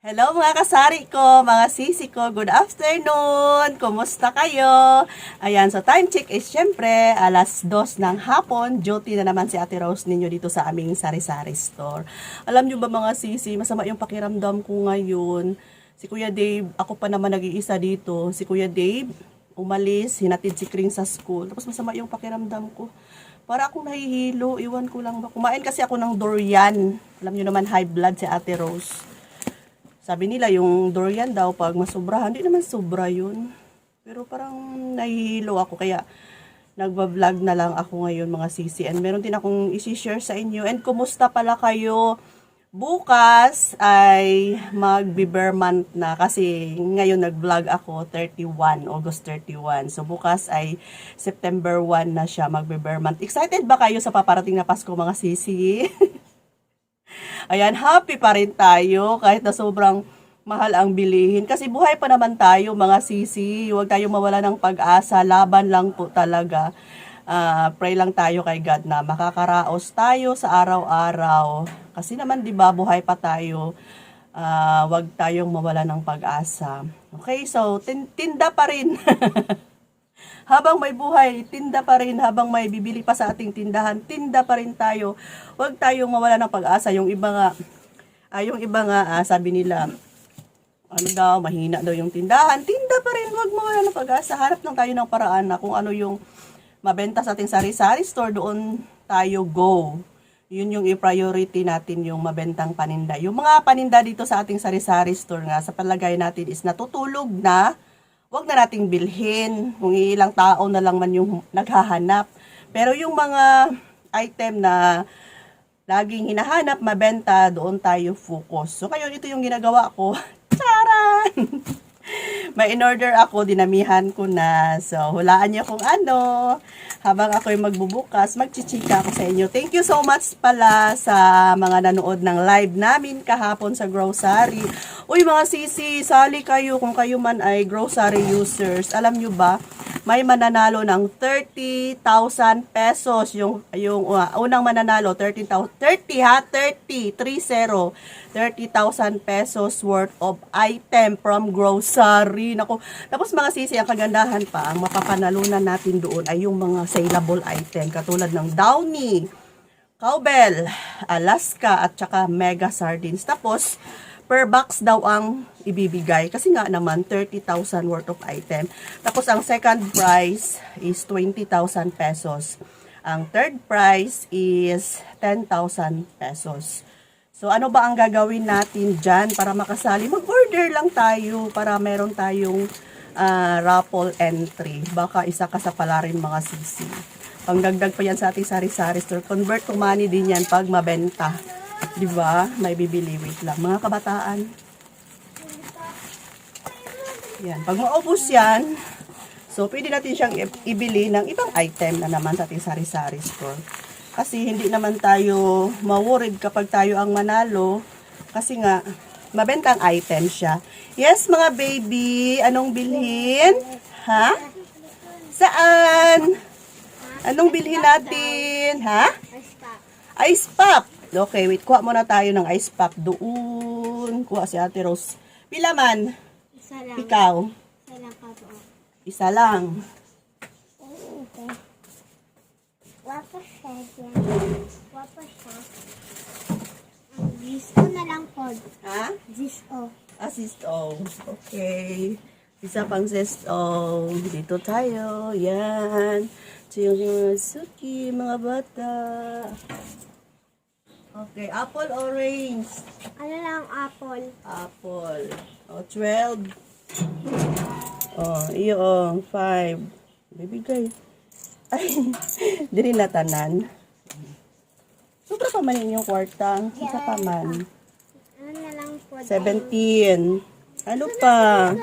Hello mga kasari ko, mga sisi ko, good afternoon! Kumusta kayo? Ayan, so time check is syempre alas dos ng hapon. Duty na naman si Ate Rose ninyo dito sa aming sari-sari store. Alam nyo ba mga sisi, masama yung pakiramdam ko ngayon. Si Kuya Dave, ako pa naman nag-iisa dito. Si Kuya Dave, umalis, hinatid si Kring sa school. Tapos masama yung pakiramdam ko. Para akong nahihilo, iwan ko lang ba. Kumain kasi ako ng durian. Alam nyo naman, high blood si Ate Rose. Sabi nila yung durian daw pag masobrahan, hindi naman sobra yun. Pero parang nahihilo ako kaya nagba-vlog na lang ako ngayon mga sisi. And meron din akong isi-share sa inyo. And kumusta pala kayo? Bukas ay magbe-bear month na kasi ngayon nag-vlog ako 31, August 31. So bukas ay September 1 na siya magbe-bear month. Excited ba kayo sa paparating na Pasko mga sisi? Ayan, happy pa rin tayo kahit na sobrang mahal ang bilihin. Kasi buhay pa naman tayo mga sisi. Huwag tayo mawala ng pag-asa. Laban lang po talaga. Ah, pray lang tayo kay God na makakaraos tayo sa araw-araw. Kasi naman 'di ba buhay pa tayo. Ah, wag tayong mawala ng pag-asa. Okay, so tin- tinda pa rin. habang may buhay, tinda pa rin. Habang may bibili pa sa ating tindahan, tinda pa rin tayo. Huwag tayong mawala ng pag-asa. Yung iba nga, ah, yung iba nga, ah, sabi nila, ano daw, mahina daw yung tindahan. Tinda pa rin, huwag mawala ng pag-asa. Harap lang tayo ng paraan na kung ano yung mabenta sa ating sari-sari store, doon tayo go. Yun yung i-priority natin yung mabentang paninda. Yung mga paninda dito sa ating sari-sari store nga, sa palagay natin is natutulog na, wag na nating bilhin. Kung ilang tao na lang man yung naghahanap. Pero yung mga item na laging hinahanap, mabenta, doon tayo focus. So, ngayon, ito yung ginagawa ko. Charan! May in-order ako, dinamihan ko na. So, hulaan niyo kung ano. Habang ako'y magbubukas, magchichika ako sa inyo. Thank you so much pala sa mga nanood ng live namin kahapon sa grocery. Uy, mga sisi, sali kayo kung kayo man ay grocery users. Alam nyo ba, may mananalo ng 30,000 pesos. Yung, yung uh, unang mananalo, 30,000, 30 ha, 30, 30, 30,000 pesos worth of item from grocery. Nako, tapos mga sisi, ang kagandahan pa, ang mapapanalunan natin doon ay yung mga saleable item, katulad ng Downy, Cowbell, Alaska, at saka Mega Sardines. Tapos, per box daw ang ibibigay. Kasi nga naman, 30,000 worth of item. Tapos, ang second prize is 20,000 pesos. Ang third prize is 10,000 pesos. So, ano ba ang gagawin natin dyan para makasali? Mag-order lang tayo para meron tayong ah, raffle entry. Baka isa ka sa pala rin mga sisi. Pangdagdag pa yan sa ating sari-sari store. Convert to money din yan pag mabenta. Di ba? May bibili. Wait lang. Mga kabataan. Yan. Pag maubos yan, so pwede natin siyang ibili ng ibang item na naman sa ating sari-sari store. Kasi hindi naman tayo ma-worried kapag tayo ang manalo. Kasi nga, mabentang item siya. Yes, mga baby, anong bilhin? Ha? Saan? Anong bilhin natin? Ha? Ice pop. Okay, wait. Kuha muna tayo ng ice pop doon. Kuha si Ate Rose. Pila man? Isa lang. Ikaw? Isa lang pa po. Isa lang. Wapa siya dyan. Wapa siya. Ang Disco na lang po. Ha? Disco. Assist oh. Okay. Isa pang zest oh. Dito tayo. Yan. Ito yung mga suki, mga bata. Okay. Apple, orange. Ano lang apple? Apple. Oh, 12. Oh, iyo, oh, 5. Bibigay. Ay, dili na tanan. Sobra pa man yung kwarta. Isa pa man. Ano na lang po? 17. Ano pa?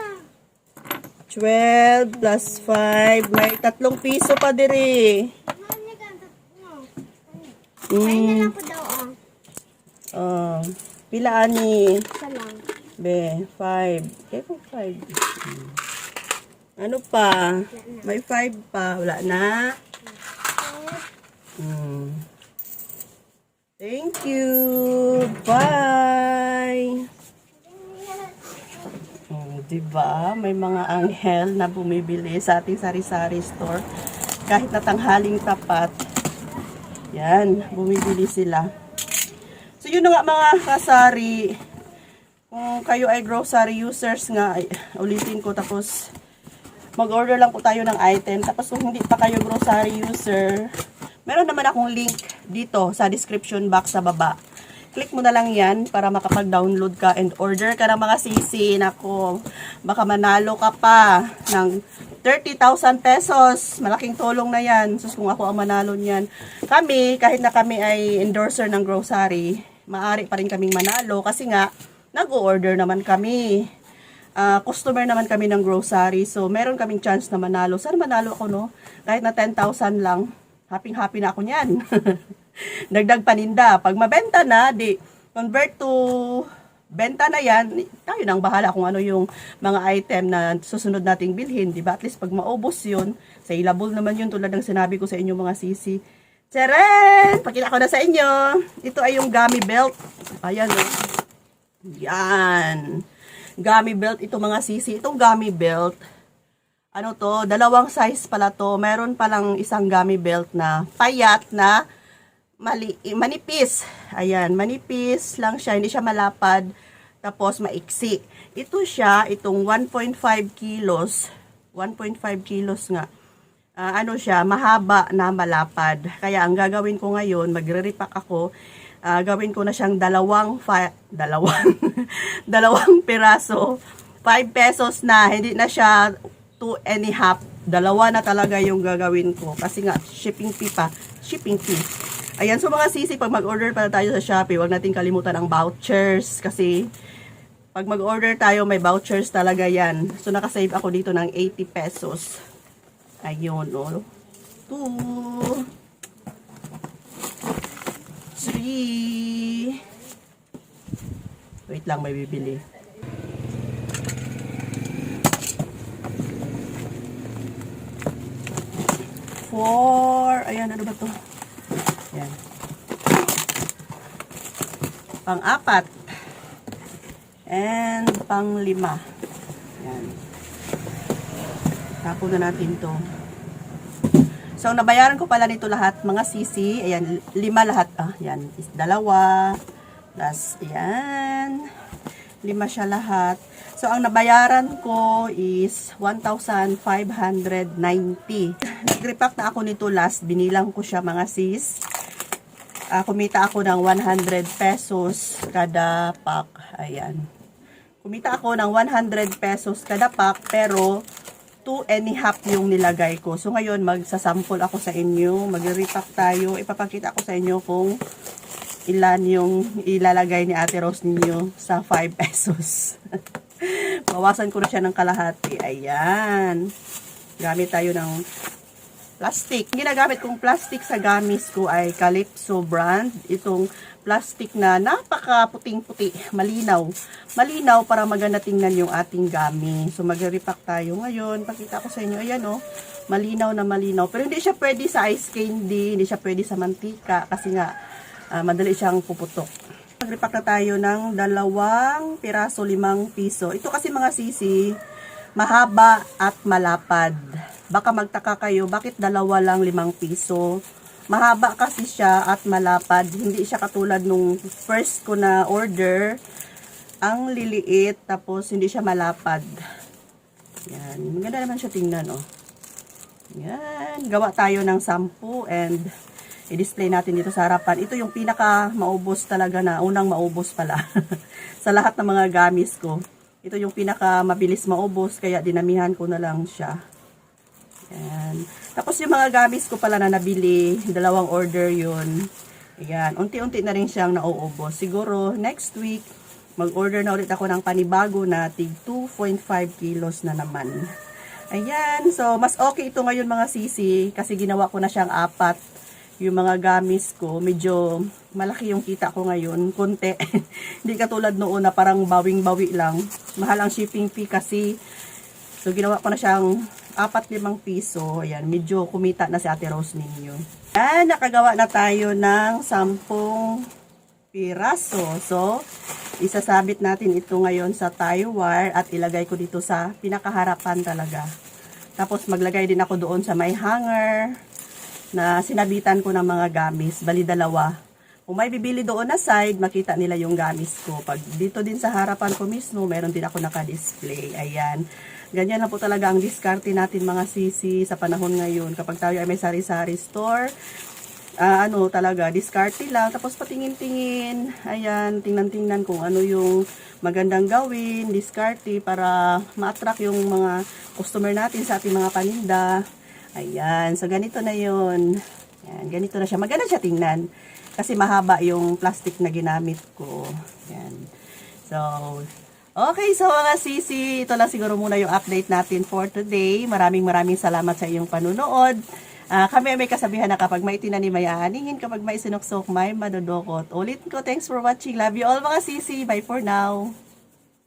12 plus 5. May tatlong piso pa diri. Mm. Oh. Oh. Pila ani? Isa lang. Be, 5. Kaya kung 5. Ano pa? May 5 pa. Wala na. Hmm. Thank you. Bye. 'Di ba? May mga anghel na bumibili sa ating sari-sari store. Kahit na tanghaling tapat. Yan, bumibili sila. So yun nga mga kasari. Kung kayo ay grocery users nga, ulitin ko tapos mag-order lang po tayo ng item. Tapos kung hindi pa kayo grocery user, meron naman akong link dito sa description box sa baba. Click mo na lang yan para makapag-download ka and order ka ng mga sisi. Nako, baka manalo ka pa ng 30,000 pesos. Malaking tulong na yan. Sus, kung ako ang manalo niyan. Kami, kahit na kami ay endorser ng grocery, maaari pa rin kaming manalo kasi nga, nag-order naman kami. Ah, customer naman kami ng grocery. So, meron kaming chance na manalo. Sana manalo ako, no? Kahit na 10,000 lang. Happy-happy na ako niyan. Dagdag paninda. Pag mabenta na, di convert to benta na yan, tayo nang bahala kung ano yung mga item na susunod nating bilhin, di ba? At least pag maubos yun, saleable naman yun tulad ng sinabi ko sa inyo mga sisi. Tcharan! Pakita ko na sa inyo. Ito ay yung gummy belt. Ayan, oh. Yan. Gummy belt, ito mga sisi. Itong gummy belt, ano to, dalawang size pala to. Meron palang isang gummy belt na payat na mali, manipis. Ayan, manipis lang siya, hindi siya malapad. Tapos maiksi. Ito siya, itong 1.5 kilos. 1.5 kilos nga. Ah, ano siya, mahaba na malapad. Kaya ang gagawin ko ngayon, magre-repack ako. Ah, gawin ko na siyang dalawang, dalawang, dalawang piraso. 5 pesos na, hindi na siya 2 and a half. Dalawa na talaga yung gagawin ko. Kasi nga, shipping fee pa. Shipping fee. Ayan, so mga sisi, pag mag-order pala tayo sa Shopee, huwag natin kalimutan ang vouchers. Kasi, pag mag-order tayo, may vouchers talaga yan. So, nakasave ako dito ng 80 pesos. Ayun, oh. Two. Three. Wait lang, may bibili. Four. Ayan, ano ba to? Ayan. Pang-apat. And pang-lima. Ayan. Tapo na natin to. So, nabayaran ko pala nito lahat, mga sisi. Ayan, lima lahat. Ah, yan. Is dalawa. Plus, ayan. Lima siya lahat. So, ang nabayaran ko is 1,590. Nag-repack na ako nito last. Binilang ko siya, mga sis. Ah, kumita ako ng 100 pesos kada pack. Ayan. Kumita ako ng 100 pesos kada pack, pero 2 and a half yung nilagay ko. So, ngayon, magsasample ako sa inyo. Mag-repack tayo. Ipapakita ko sa inyo kung ilan yung ilalagay ni Ate Rose ninyo sa 5 pesos. Bawasan ko na siya ng kalahati. Ayan. Gamit tayo ng plastic. Ginagamit kong plastic sa gamis ko ay Calypso brand. Itong plastic na napaka-puting-puti, malinaw. Malinaw para maganda tingnan yung ating gami. So mag-repack tayo ngayon. Pakita ko sa inyo, ayan oh, malinaw na malinaw. Pero hindi siya pwede sa ice candy, hindi siya pwede sa mantika kasi nga ah, madali siyang puputok. Mag-repack na tayo ng dalawang piraso limang piso. Ito kasi mga sisi, mahaba at malapad. Baka magtaka kayo, bakit dalawa lang limang piso? Mahaba kasi siya at malapad. Hindi siya katulad nung first ko na order. Ang liliit, tapos hindi siya malapad. Yan. Maganda naman siya tingnan, oh. Yan. Gawa tayo ng sampu and i-display natin dito sa harapan. Ito yung pinaka maubos talaga na, unang maubos pala. sa lahat ng mga gamis ko. Ito yung pinaka mabilis maubos, kaya dinamihan ko na lang siya. Yan. Tapos yung mga gamis ko pala na nabili, dalawang order yun. Ayan, unti-unti na rin siyang nauubos. Siguro next week, mag-order na ulit ako ng panibago na tig 2.5 kilos na naman. Ayan, so mas okay ito ngayon mga sisi kasi ginawa ko na siyang apat yung mga gamis ko. Medyo malaki yung kita ko ngayon, konti. Hindi katulad noon na parang bawing-bawi lang. Mahal ang shipping fee kasi. So ginawa ko na siyang apat limang piso. Ayan, medyo kumita na si Ate Rose ninyo. Ayan, nakagawa na tayo ng sampung piraso. So, isasabit natin ito ngayon sa tie wire at ilagay ko dito sa pinakaharapan talaga. Tapos maglagay din ako doon sa may hanger na sinabitan ko ng mga gamis, bali dalawa. Kung may bibili doon na side, makita nila yung gamis ko. Pag dito din sa harapan ko mismo, meron din ako naka-display. Ayan. Ganyan na po talaga ang diskarte natin mga sisi sa panahon ngayon. Kapag tayo ay may sari-sari store, ah, ano talaga, diskarte lang. Tapos patingin-tingin, ayan, tingnan-tingnan kung ano yung magandang gawin, diskarte para ma-attract yung mga customer natin sa ating mga paninda. Ayan, so ganito na yun. Ayan, ganito na siya. Maganda siya tingnan. Kasi mahaba yung plastic na ginamit ko. Ayan. So, okay, so mga sisi, ito lang siguro muna yung update natin for today. Maraming maraming salamat sa iyong panunood. Ah, kami ay may kasabihan na kapag may tinanim may aaningin, kapag may sinuksok may madudukot. Ulit ko, thanks for watching. Love you all mga sisi. Bye for now.